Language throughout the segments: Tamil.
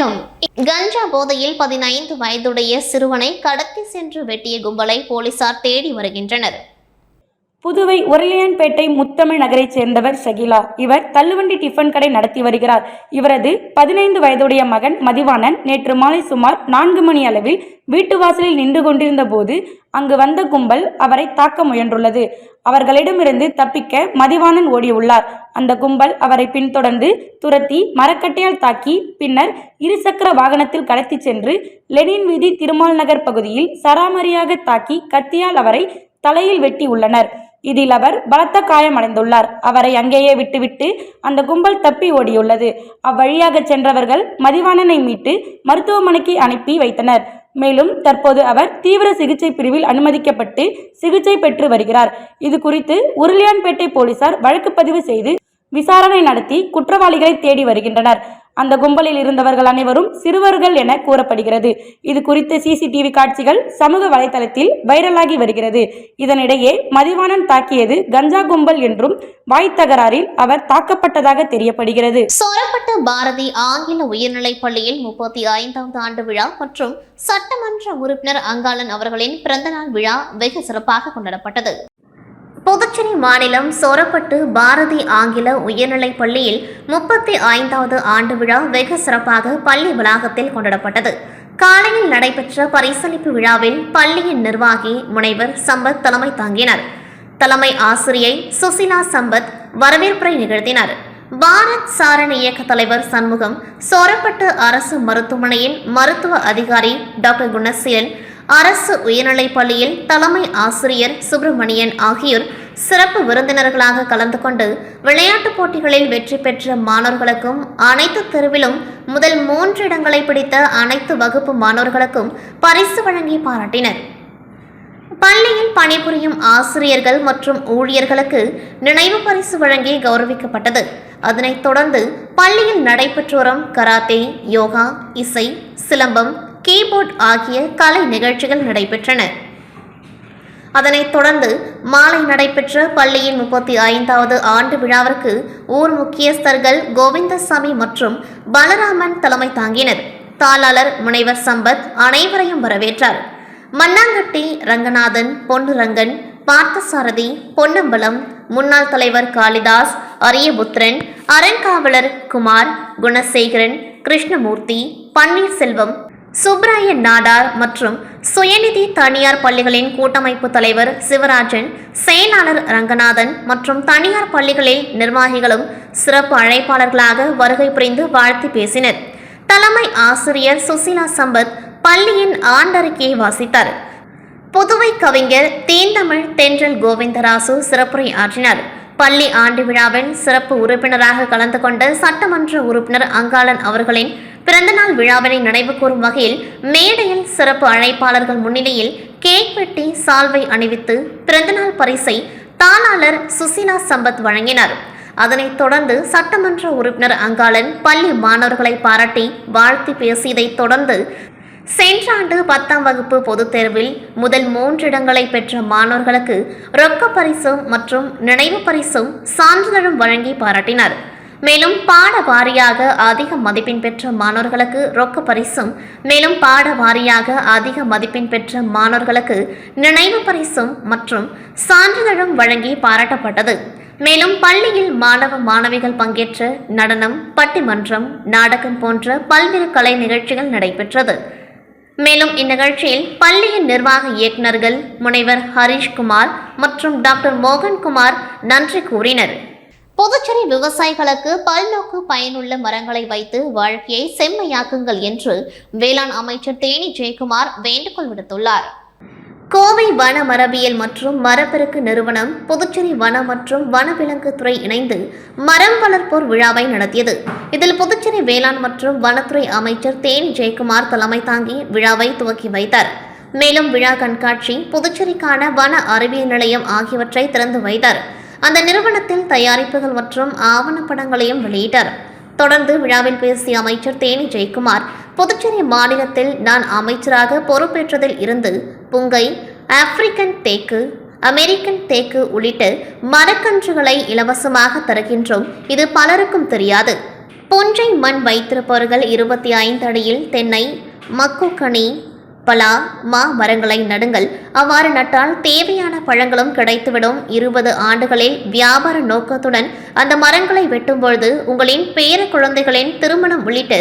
வணக்கம். கஞ்சா போதையில் பதினைந்து வயதுடைய சிறுவனை கடத்தி சென்று வெட்டிய கும்பலை போலீசார் தேடி வருகின்றனர். புதுவை உருளையன்பேட்டை முத்தமிழ் நகரைச் சேர்ந்தவர் ஷகிலா இவர் தள்ளுவண்டி டிஃபன் கடை நடத்தி வருகிறார். இவரது பதினைந்து வயதுடைய மகன் மதிவாணன் நேற்று மாலை சுமார் நான்கு மணி அளவில் வீட்டு வாசலில் நின்று கொண்டிருந்த போது அங்கு வந்த கும்பல் அவரை தாக்க முயன்றுள்ளது. அவர்களிடமிருந்து தப்பிக்க மதிவாணன் ஓடியுள்ளார். அந்த கும்பல் அவரை பின்தொடர்ந்து துரத்தி மரக்கட்டையால் தாக்கி பின்னர் இருசக்கர வாகனத்தில் கடத்தி சென்று லெனின் வீதி திருமால் நகர் பகுதியில் சராமரியாக தாக்கி கத்தியால் அவரை தலையில் வெட்டி உள்ளனர் இதில் அவர் பலத்த காயமடைந்துள்ளார் அவரை அங்கேயே விட்டுவிட்டு அந்த கும்பல் தப்பி ஓடியுள்ளது. அவ்வழியாக சென்றவர்கள் மதிவாணனை மீட்டு மருத்துவமனைக்கு அனுப்பி வைத்தனர். மேலும் தற்போது அவர் தீவிர சிகிச்சை பிரிவில் அனுமதிக்கப்பட்டு சிகிச்சை பெற்று வருகிறார். இது குறித்து உருளியான்பேட்டை போலீசார் வழக்கு பதிவு செய்து விசாரணை நடத்தி குற்றவாளிகளை தேடி வருகின்றனர். அந்த கும்பலில் இருந்தவர்கள் அனைவரும் சிறுவர்கள் என கூறப்படுகிறது. இது குறித்த சிசிடிவி காட்சிகள் சமூக வலைதளத்தில் வைரலாகி வருகிறது. இதனிடையே மதிவாணன் தாக்கியது கஞ்சா கும்பல் என்றும் வாய் தகராறில் அவர் தாக்கப்பட்டதாக தெரியப்படுகிறது. சோரப்பட்டு பாரதி ஆங்கில உயர்நிலைப் பள்ளியில் முப்பத்தி ஐந்தாவது ஆண்டு விழா மற்றும் சட்டமன்ற உறுப்பினர் அங்காளன் அவர்களின் பிறந்தநாள் விழா வெகு சிறப்பாக கொண்டாடப்பட்டது. புதுச்சேரி மாநிலம் சோரப்பட்டு பாரதி ஆங்கில உயர்நிலைப் பள்ளியில் முப்பத்தி ஐந்தாவது ஆண்டு விழா வெகு சிறப்பாக பள்ளி வளாகத்தில் கொண்டாடப்பட்டது. காலையில் நடைபெற்ற பரிசளிப்பு விழாவில் பள்ளியின் நிர்வாகி முனைவர் சம்பத் தலைமை தாங்கினர். தலைமை ஆசிரியை சுசிலா சம்பத் வரவேற்புரை நிகழ்த்தினார். பாரத் சாரண் இயக்க தலைவர் சண்முகம் சோரப்பட்டு அரசு மருத்துவமனையின் மருத்துவ அதிகாரி டாக்டர் குணசீலன் அரசு உயர்நிலைப் பள்ளியில் தலைமை ஆசிரியர் சுப்பிரமணியன் ஆகியோர் சிறப்பு விருந்தினர்களாக கலந்து கொண்டு விளையாட்டுப் போட்டிகளில் வெற்றி பெற்ற மாணவர்களுக்கும் அனைத்து தெருவிலும் முதல் மூன்று இடங்களை பிடித்த அனைத்து வகுப்பு மாணவர்களுக்கும் பரிசு வழங்கி பாராட்டினர். பள்ளியில் பணிபுரியும் ஆசிரியர்கள் மற்றும் ஊழியர்களுக்கு நினைவு பரிசு வழங்கி கௌரவிக்கப்பட்டது. அதனைத் தொடர்ந்து பள்ளியில் நடைபெற்று வரும் கராத்தே யோகா இசை சிலம்பம் கீபோர்ட் ஆகிய கலை நிகழ்ச்சிகள் நடைபெற்றன. அதனைத் தொடர்ந்து மாலை நடைபெற்ற பள்ளியின் முப்பத்தி ஐந்தாவது ஆண்டு விழாவிற்கு ஊர் முக்கியஸ்தர்கள் கோவிந்தசாமி மற்றும் பலராமன் தலைமை தாங்கினர். தாளாளர் முனைவர் சம்பத் அனைவரையும் வரவேற்றார். மண்ணாங்கட்டி ரங்கநாதன் பொன்னுரங்கன் பார்த்தசாரதி பொன்னம்பலம் முன்னாள் தலைவர் காளிதாஸ் அரியபுத்திரன் அறங்காவலர் குமார் குணசேகரன் கிருஷ்ணமூர்த்தி பன்னீர்செல்வம் சுப்ராயன் நாடார் மற்றும் சுயநிதி தனியார் பள்ளிகளின் கூட்டமைப்பு தலைவர் சிவராஜன் செயலாளர் ரங்கநாதன் மற்றும் தனியார் பள்ளிகளில் நிர்வாகிகளும் சிறப்பு அழைப்பாளர்களாக வருகை புரிந்து வாழ்த்தி பேசினர். தலைமை ஆசிரியர் சுசிலா சம்பத் பள்ளியின் ஆண்டறிக்கையை வாசித்தார். புதுவை கவிஞர் தேந்தமிழ் தென்றல் கோவிந்தராசு சிறப்புரை ஆற்றினார் பள்ளி ஆண்டு விழாவின் சிறப்பு உறுப்பினராக கலந்து கொண்ட சட்டமன்ற உறுப்பினர் அங்காளன் அவர்களின் பிறந்தநாள் விழாவினை நினைவு கூறும் வகையில் மேடையில் சிறப்பு அழைப்பாளர்கள் முன்னிலையில் கேக் வெட்டி சால்வை அணிவித்து பிறந்தநாள் பரிசை தாளாளர் சுசீலா சம்பத் வழங்கினார். அதனைத் தொடர்ந்து சட்டமன்ற உறுப்பினர் அங்காளன் பள்ளி மாணவர்களை பாராட்டி வாழ்த்தி பேசியதைத் தொடர்ந்து சென்ற ஆண்டு பத்தாம் வகுப்பு பொதுத் தேர்வில் முதல் மூன்று இடங்களை பெற்ற மாணவர்களுக்கு ரொக்க பரிசும் மற்றும் நினைவு பரிசும் சான்றிதழும் வழங்கி பாராட்டினார். மேலும் பாட வாரியாக அதிக மதிப்பெண் பெற்ற மாணவர்களுக்கு ரொக்க பரிசும் மேலும் பாட வாரியாக அதிக மதிப்பெண் பெற்ற மாணவர்களுக்கு நினைவு பரிசும் மற்றும் சான்றிதழும் வழங்கி பாராட்டப்பட்டது. மேலும் பள்ளியில் மாணவ மாணவிகள் பங்கேற்ற நடனம் பட்டிமன்றம் நாடகம் போன்ற பல்வேறு கலை நிகழ்ச்சிகள் நடைபெற்றது. மேலும் இந்நிகழ்ச்சியில் பள்ளியின் நிர்வாக இயக்குநர்கள் முனைவர் ஹரிஷ்குமார் மற்றும் டாக்டர் மோகன்குமார் நன்றி கூறினர். புதுச்சேரி விவசாயிகளுக்கு பல்நோக்கு பயனுள்ள மரங்களை வைத்து வாழ்க்கையை செம்மையாக்குங்கள் என்று வேளாண் அமைச்சர் தேனி ஜெயக்குமார் வேண்டுகோள் விடுத்துள்ளார். கோவை வன மரபியல் மற்றும் மரப்பெருக்கு நிறுவனம் புதுச்சேரி வன மற்றும் வனவிலங்கு துறை இணைந்து மரம் வளர்ப்போர் விழாவை நடத்தியது. இதில் புதுச்சேரி வேளாண் மற்றும் வனத்துறை அமைச்சர் தேனி ஜெயக்குமார் தலைமை தாங்கி விழாவை துவக்கி வைத்தார். மேலும் விழா கண்காட்சி புதுச்சேரிக்கான வன அறிவியல் நிலையம் ஆகியவற்றை திறந்து வைத்தார். அந்த நிறுவனத்தில் தயாரிப்புகள் மற்றும் ஆவணப்படங்களையும் வெளியிட்டார். தொடர்ந்து விழாவில் பேசிய அமைச்சர் தேனி ஜெயக்குமார் புதுச்சேரி மாநிலத்தில் நான் அமைச்சராக பொறுப்பேற்றதில் இருந்து புங்கை ஆப்பிரிக்கன் தேக்கு அமெரிக்கன் தேக்கு உள்ளிட்ட மரக்கன்றுகளை இலவசமாக தருகின்றோம். இது பலருக்கும் தெரியாது. பொன்றை மண் வைத்திருப்பவர்கள் இருபத்தி ஐந்து அடியில் தென்னை மக்குக்கனி பலா மா மரங்களை நடுங்கள். அவ்வாறு நட்டால் தேவையான பழங்களும் கிடைத்துவிடும். இருபது ஆண்டுகளில் வியாபார நோக்கத்துடன் அந்த மரங்களை வெட்டும்பொழுது உங்களின் பேர குழந்தைகளின் திருமணம் உள்ளிட்ட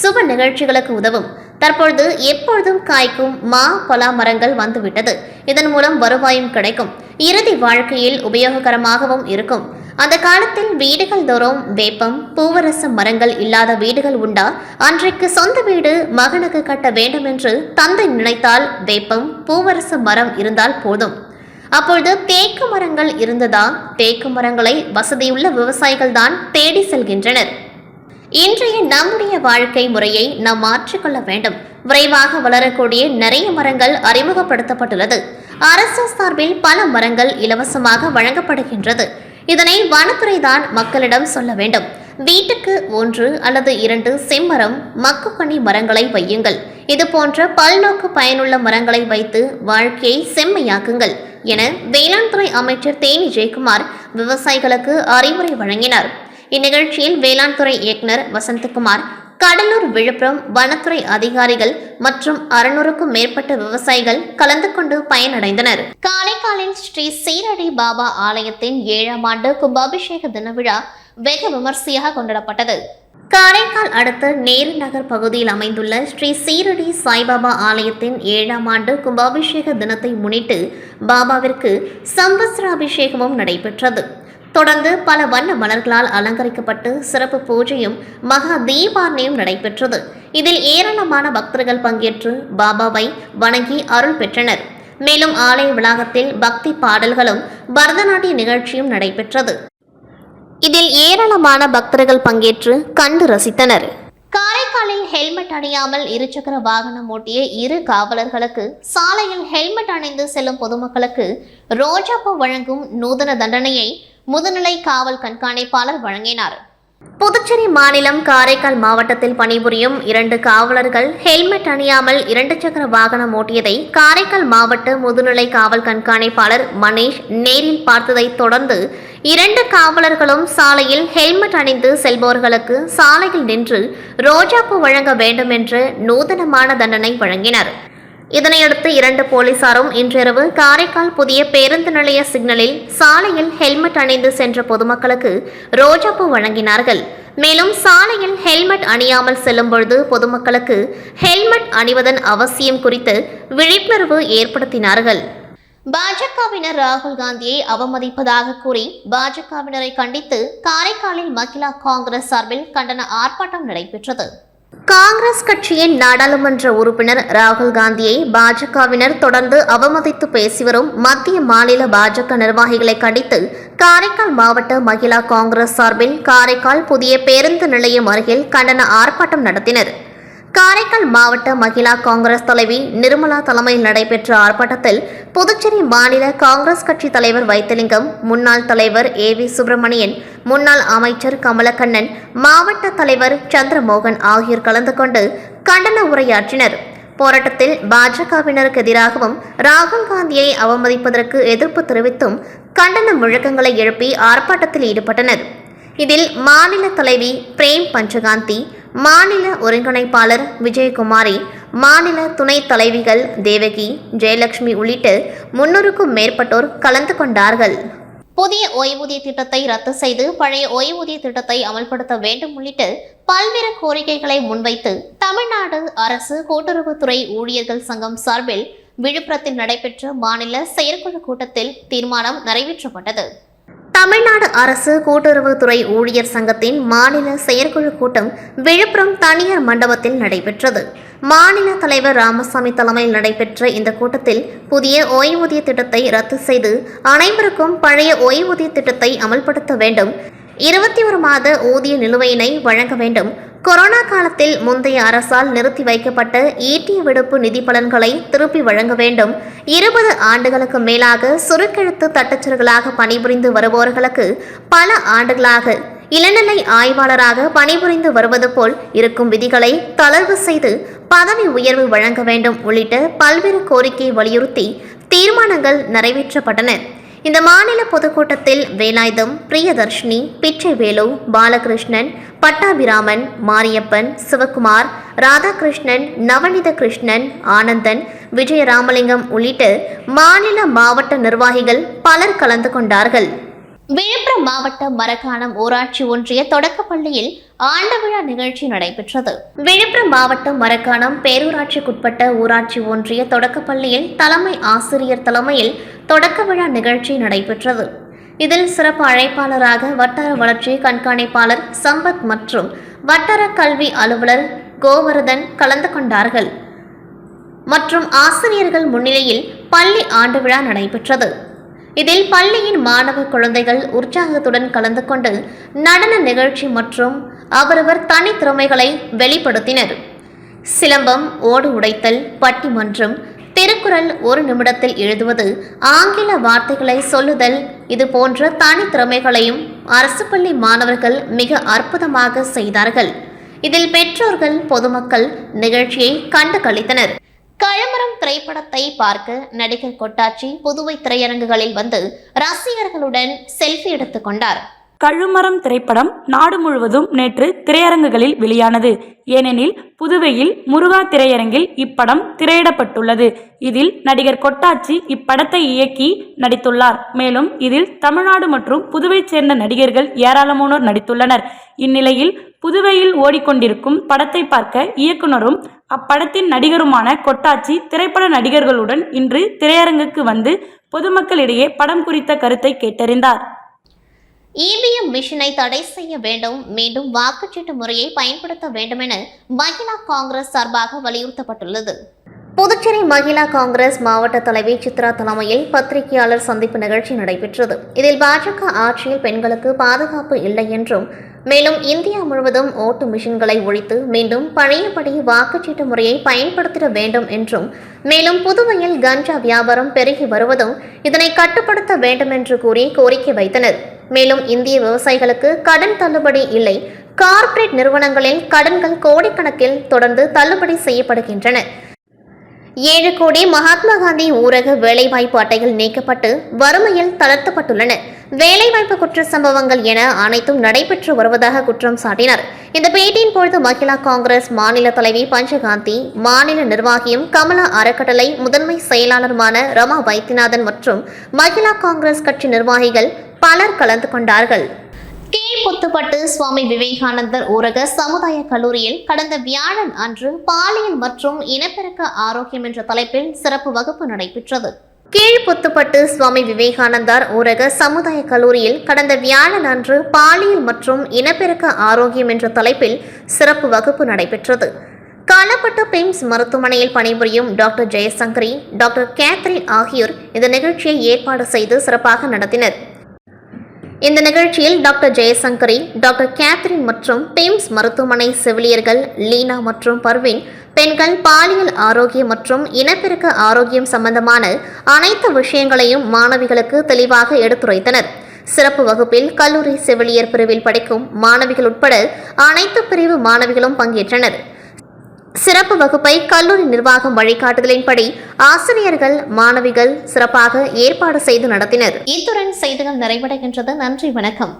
சுப நிகழ்ச்சிகளுக்கு உதவும். தற்பொழுது எப்பொழுதும் காய்க்கும் மா பலா மரங்கள் வந்துவிட்டது. இதன் மூலம் வருவாயும் கிடைக்கும். இறுதி வாழ்க்கையில் உபயோககரமாகவும் இருக்கும். அந்த காலத்தில் வீடுகள் தோறும் வேப்பம் பூவரச மரங்கள் இல்லாத வீடுகள் உண்டா? அன்றைக்கு சொந்த வீடு மகனுக்கு கட்ட வேண்டும் என்று தந்தை நினைத்தால் வேப்பம் பூவரச மரம் இருந்தால் போதும். அப்பொழுது தேக்கு மரங்கள் இருந்ததா? தேக்கு மரங்களை வசதியுள்ள விவசாயிகள் தான் தேடி செல்கின்றனர். இன்றைய நம்முடைய வாழ்க்கை முறையை நாம் மாற்றிக்கொள்ள வேண்டும். விரைவாக வளரக்கூடிய நிறைய மரங்கள் அறிமுகப்படுத்தப்பட்டுள்ளது. அரசு சார்பில் பல மரங்கள் இலவசமாக வழங்கப்படுகின்றது. இதனை வனத்துறை தான் மக்களிடம் சொல்ல வேண்டும். வீட்டுக்கு ஒன்று அல்லது இரண்டு செம்மரம் மக்குப்பனி மரங்களை வையுங்கள். இது போன்ற பல்நோக்கு பயனுள்ள மரங்களை வைத்து வாழ்க்கையை செம்மையாக்குங்கள் என வேளாண் துறை அமைச்சர் தேனி ஜெயக்குமார் விவசாயிகளுக்கு அறிவுரை வழங்கினார். இந்நிகழ்ச்சியில் வேளாண் துறை இயக்குனர் வசந்தகுமார் கடலூர் விழுப்புரம் வனத்துறை அதிகாரிகள் மற்றும் அறுநூறுக்கும் மேற்பட்ட விவசாயிகள் கலந்து கொண்டு பயனடைந்தனர். காரைக்காலில் ஸ்ரீ சீரடி பாபா ஆலயத்தின் ஏழாம் ஆண்டு கும்பாபிஷேக தின விழா வெகு விமர்சையாக கொண்டாடப்பட்டது. காரைக்கால் அடுத்த நேரு நகர் பகுதியில் அமைந்துள்ள ஸ்ரீ சீரடி சாய்பாபா ஆலயத்தின் ஏழாம் ஆண்டு கும்பாபிஷேக தினத்தை முன்னிட்டு பாபாவிற்கு சம்பஸ்ராபிஷேகமும் நடைபெற்றது. தொடர்ந்து பல வண்ண மலர்களால் அலங்கரிக்கப்பட்டு சிறப்பு பூஜையும் மகா தீபாரணையும் நடைபெற்றது. இதில் ஏராளமான பக்தர்கள் பங்கேற்று பாபாவை வணங்கி அருள் பெற்றனர். மேலும் ஆலய வளாகத்தில் பக்தி பாடல்களும் பரதநாட்டிய நிகழ்ச்சியும் நடைபெற்றது. இதில் ஏராளமான பக்தர்கள் பங்கேற்று கண்டு ரசித்தனர். காரைக்காலில் ஹெல்மெட் அணியாமல் இருசக்கர வாகனம் ஓட்டிய இரு காவலர்களுக்கு சாலையில் ஹெல்மெட் அணிந்து செல்லும் பொதுமக்களுக்கு ரோஜாப்பூ வழங்கும் நூதன தண்டனையை முதுநிலை காவல் கண்காணிப்பாளர் வழங்கினார். புதுச்சேரி மாநிலம் காரைக்கால் மாவட்டத்தில் பணிபுரியும் இரண்டு காவலர்கள் ஹெல்மெட் அணியாமல் இரண்டு சக்கர வாகனம் ஓட்டியதை காரைக்கால் மாவட்ட முதுநிலை காவல் கண்காணிப்பாளர் மணீஷ் நேரில் பார்த்ததைத் தொடர்ந்து இரண்டு காவலர்களும் சாலையில் ஹெல்மெட் அணிந்து செல்பவர்களுக்கு சாலையில் நின்று ரோஜாப்பூ வழங்க வேண்டும் என்று நூதனமான தண்டனை வழங்கினர். இதனையடுத்து இரண்டு போலீசாரும் இன்றிரவு காரைக்கால் புதிய பேருந்து நிலைய சிக்னலில் சாலையில் ஹெல்மெட் அணிந்து சென்ற பொதுமக்களுக்கு ரோஜாப்பூ வழங்கினார்கள். மேலும் சாலையில் ஹெல்மெட் அணியாமல் செல்லும் பொழுது பொதுமக்களுக்கு ஹெல்மெட் அணிவதன் அவசியம் குறித்து விழிப்புணர்வு ஏற்படுத்தினார்கள். பாஜகவினர் ராகுல் காந்தியை அவமதிப்பதாக கூறி பாஜகவினரை கண்டித்து காரைக்காலில் மகிழா காங்கிரஸ் சார்பில் கண்டன ஆர்ப்பாட்டம் நடைபெற்றது. காங்கிரஸ் கட்சியின் நாடாளுமன்ற உறுப்பினர் ராகுல் காந்தியை பாஜகவினர் தொடர்ந்து அவமதித்து பேசி வரும் மத்திய மாநில பாஜக நிர்வாகிகளை கண்டித்து காரைக்கால் மாவட்ட மகிழா காங்கிரஸ் சார்பில் காரைக்கால் புதிய பேருந்து நிலையம் அருகில் கண்டன ஆர்ப்பாட்டம் நடத்தினர். காரைக்கால் மாவட்ட மகிழா காங்கிரஸ் தலைவி நிர்மலா தலைமையில் நடைபெற்ற ஆர்ப்பாட்டத்தில் புதுச்சேரி மாநில காங்கிரஸ் கட்சி தலைவர் வைத்திலிங்கம் முன்னாள் தலைவர் ஏ வி சுப்பிரமணியன் முன்னாள் அமைச்சர் கமலக்கண்ணன் மாவட்ட தலைவர் சந்திரமோகன் ஆகியோர் கலந்து கொண்டு கண்டன உரையாற்றினர். போராட்டத்தில் பாஜகவினருக்கு எதிராகவும் ராகுல் காந்தியை அவமதிப்பதற்கு எதிர்ப்பு தெரிவித்தும் கண்டன முழக்கங்களை எழுப்பி ஆர்ப்பாட்டத்தில் ஈடுபட்டனர். இதில் மாநில தலைவி பிரேம் பஞ்சகாந்தி மாநில ஒருங்கிணைப்பாளர் விஜயகுமாரி மாநில துணைத் தலைவிகள் தேவகி ஜெயலட்சுமி உள்ளிட்ட முன்னூறுக்கும் மேற்பட்டோர் கலந்து கொண்டார்கள். புதிய ஓய்வூதிய திட்டத்தை ரத்து செய்து பழைய ஓய்வூதிய திட்டத்தை அமல்படுத்த வேண்டும் உள்ளிட்ட பல்வேறு கோரிக்கைகளை முன்வைத்து தமிழ்நாடு அரசு கூட்டுறவுத்துறை ஊழியர்கள் சங்கம் சார்பில் விழுப்புரத்தில் நடைபெற்ற மாநில செயற்குழு கூட்டத்தில் தீர்மானம் நிறைவேற்றப்பட்டது. தமிழ்நாடு அரசு கூட்டுறவுத்துறை ஊழியர் சங்கத்தின் மாநில செயற்குழு கூட்டம் விழுப்புரம் தனியார் மண்டபத்தில் நடைபெற்றது. மாநில தலைவர் ராமசாமி தலைமையில் நடைபெற்ற இந்த கூட்டத்தில் புதிய ஓய்வூதிய திட்டத்தை ரத்து செய்து அனைவருக்கும் பழைய ஓய்வூதிய திட்டத்தை அமல்படுத்த வேண்டும். இருபத்தி ஒரு மாத ஊதிய நிலுவையினை வழங்க வேண்டும். கொரோனா காலத்தில் முந்தைய அரசால் நிறுத்தி வைக்கப்பட்ட ஈட்டிய விடுப்பு நிதி பலன்களை திருப்பி வழங்க வேண்டும். இருபது ஆண்டுகளுக்கு மேலாக சுருக்கெழுத்து தட்டச்சர்களாக பணிபுரிந்து வருபவர்களுக்கு பல ஆண்டுகளாக இளநிலை ஆய்வாளராக பணிபுரிந்து வருவது போல் இருக்கும் விதிகளை தளர்வு செய்து பதவி உயர்வு வழங்க வேண்டும் உள்ளிட்ட பல்வேறு கோரிக்கை வலியுறுத்தி தீர்மானங்கள் நிறைவேற்றப்பட்டன. இந்த மாநில பொதுக்கூட்டத்தில் வேலாயுதம் பிரியதர்ஷினி பிச்சைவேலு பாலகிருஷ்ணன் பட்டாபிராமன் மாரியப்பன் சிவகுமார் ராதாகிருஷ்ணன் நவநீத கிருஷ்ணன் ஆனந்தன் விஜயராமலிங்கம் உள்ளிட்ட மாநில மாவட்ட நிர்வாகிகள் பலர் கலந்து கொண்டார்கள். விழுப்புரம் மாவட்டம் மரக்காணம் ஊராட்சி ஒன்றிய தொடக்கப்பள்ளியில் ஆண்டு விழா நிகழ்ச்சி நடைபெற்றது. விழுப்புரம் மாவட்டம் மரக்காணம் பேரூராட்சிக்குட்பட்ட ஊராட்சி ஒன்றிய தொடக்கப்பள்ளியில் தலைமை ஆசிரியர் தலைமையில் தொடக்க விழா நிகழ்ச்சி நடைபெற்றது. இதில் சிறப்பு அழைப்பாளராக வட்டார வளர்ச்சி கண்காணிப்பாளர் சம்பத் மற்றும் வட்டார கல்வி அலுவலர் கோவர்தன் கலந்து கொண்டார்கள். மற்றும் ஆசிரியர்கள் முன்னிலையில் பள்ளி ஆண்டு விழா நடைபெற்றது. இதில் பள்ளியின் மாணவ குழந்தைகள் உற்சாகத்துடன் கலந்து கொண்டு நடன நிகழ்ச்சி மற்றும் அவரவர் தனித்திறமைகளை வெளிப்படுத்தினர். சிலம்பம் ஓடு உடைத்தல் பட்டிமன்றம் திருக்குறள் ஒரு நிமிடத்தில் எழுதுவது ஆங்கில வார்த்தைகளை சொல்லுதல் இது போன்ற தனித்திறமைகளையும் அரசு பள்ளி மாணவர்கள் மிக அற்புதமாக செய்தார்கள். இதில் பெற்றோர்கள் பொதுமக்கள் நிகழ்ச்சியை கண்டு கழித்தனர் கழமரம் திரைப்படத்தை பார்க்க நடிகர் கொட்டாச்சி புதுவை திரையரங்குகளில் வந்து ரசிகர்களுடன் செல்ஃபி எடுத்துக் கொண்டார். கழுமரம் திரைப்படம் நாடு முழுவதும் நேற்று திரையரங்குகளில் வெளியானது. ஏனெனில் புதுவையில் முருகா திரையரங்கில் இப்படம் திரையிடப்பட்டுள்ளது. இதில் நடிகர் கொட்டாச்சி இப்படத்தை இயக்கி நடித்துள்ளார். மேலும் இதில் தமிழ்நாடு மற்றும் புதுவை சேர்ந்த நடிகர்கள் ஏராளமானோர் நடித்துள்ளனர். இந்நிலையில் புதுவையில் ஓடிக்கொண்டிருக்கும் படத்தை பார்க்க இயக்குனரும் அப்படத்தின் நடிகருமான கொட்டாச்சி திரைப்பட நடிகர்களுடன் இன்று திரையரங்குக்கு வந்து பொதுமக்களிடையே படம் குறித்த கருத்தை கேட்டறிந்தார். இவிஎம் மிஷினை தடை செய்ய வேண்டும் மீண்டும் வாக்குச்சீட்டு முறையை பயன்படுத்த வேண்டும் என மகிழா காங்கிரஸ் சார்பாக வலியுறுத்தப்பட்டுள்ளது. புதுச்சேரி மகிழா காங்கிரஸ் மாவட்ட தலைவி சித்ரா தலைமையில் பத்திரிகையாளர் சந்திப்பு நிகழ்ச்சி நடைபெற்றது. இதில் பாஜக ஆட்சியில் பெண்களுக்கு பாதுகாப்பு இல்லை என்றும் மேலும் இந்தியா முழுவதும் ஓட்டு மிஷின்களை ஒழித்து மீண்டும் பழையபடி வாக்குச்சீட்டு முறையை பயன்படுத்திட வேண்டும் என்றும் மேலும் புதுவையில் கஞ்சா வியாபாரம் பெருகி வருவதும் இதனை கட்டுப்படுத்த வேண்டும் என்று கூறி கோரிக்கை வைத்தனர். மேலும் இந்திய விவசாயிகளுக்கு கடன் தள்ளுபடி இல்லை. கார்ப்பரேட் நிறுவனங்களில் கடன்கள் கோடிக்கணக்கில் தொடர்ந்து தள்ளுபடி செய்யப்படுகின்றன. ஏழு கோடி மகாத்மா காந்தி ஊரக வேலைவாய்ப்பு அட்டைகள் நீக்கப்பட்டு வறுமையில் தளர்த்தப்பட்டுள்ளன. வேலைவாய்ப்பு குற்ற சம்பவங்கள் என அனைத்தும் நடைபெற்று வருவதாக குற்றம் சாட்டினார். இந்த பேட்டியின் பொழுது மகிழா காங்கிரஸ் மாநில தலைவி பஞ்சகாந்தி மாநில நிர்வாகியும் கமலா அறக்கட்டளை முதன்மை செயலாளருமான ரமா வைத்தியநாதன் மற்றும் மகிழா காங்கிரஸ் கட்சி நிர்வாகிகள் பலர் கலந்து கொண்டார்கள். கீழ்புத்துப்பட்டு சுவாமி விவேகானந்தர் ஊரக சமுதாய கல்லூரியில் கடந்த வியாழன் அன்று பாலியல் மற்றும் இனப்பெருக்க ஆரோக்கியம் என்ற தலைப்பில் சிறப்பு வகுப்பு நடைபெற்றது. கீழ்புத்துப்பட்டு சுவாமி விவேகானந்தார் ஊரக சமுதாய கல்லூரியில் கடந்த வியாழன் அன்று பாலியல் மற்றும் இனப்பெருக்க ஆரோக்கியம் என்ற தலைப்பில் சிறப்பு வகுப்பு நடைபெற்றது. காலப்பட்டு பிம்ஸ் மருத்துவமனையில் பணிபுரியும் டாக்டர் ஜெயசங்கரி டாக்டர் கேத்ரின் ஆகியோர் இந்த நிகழ்ச்சியை ஏற்பாடு செய்து சிறப்பாக நடத்தினர். இந்த நிகழ்ச்சியில் டாக்டர் ஜெயசங்கரி டாக்டர் கேத்ரின் மற்றும் பிம்ஸ் மருத்துவமனை செவிலியர்கள் லீனா மற்றும் பர்வின் பெண்கள் பாலியல் ஆரோக்கியம் மற்றும் இனப்பெருக்க ஆரோக்கியம் சம்பந்தமான அனைத்து விஷயங்களையும் மாணவிகளுக்கு தெளிவாக எடுத்துரைத்தனர். சிறப்பு வகுப்பில் கல்லூரி செவிலியர் பிரிவில் படிக்கும் மாணவிகள் உட்பட அனைத்து பிரிவு மாணவிகளும் பங்கேற்றனர். சிறப்பு வகுப்பை கல்லூரி நிர்வாகம் வழிகாட்டுதலின்படி ஆசிரியர்கள் மாணவிகள் சிறப்பாக ஏற்பாடு செய்து நடத்தினர். இத்துடன் செய்திகள் நிறைவடைகின்றது. நன்றி வணக்கம்.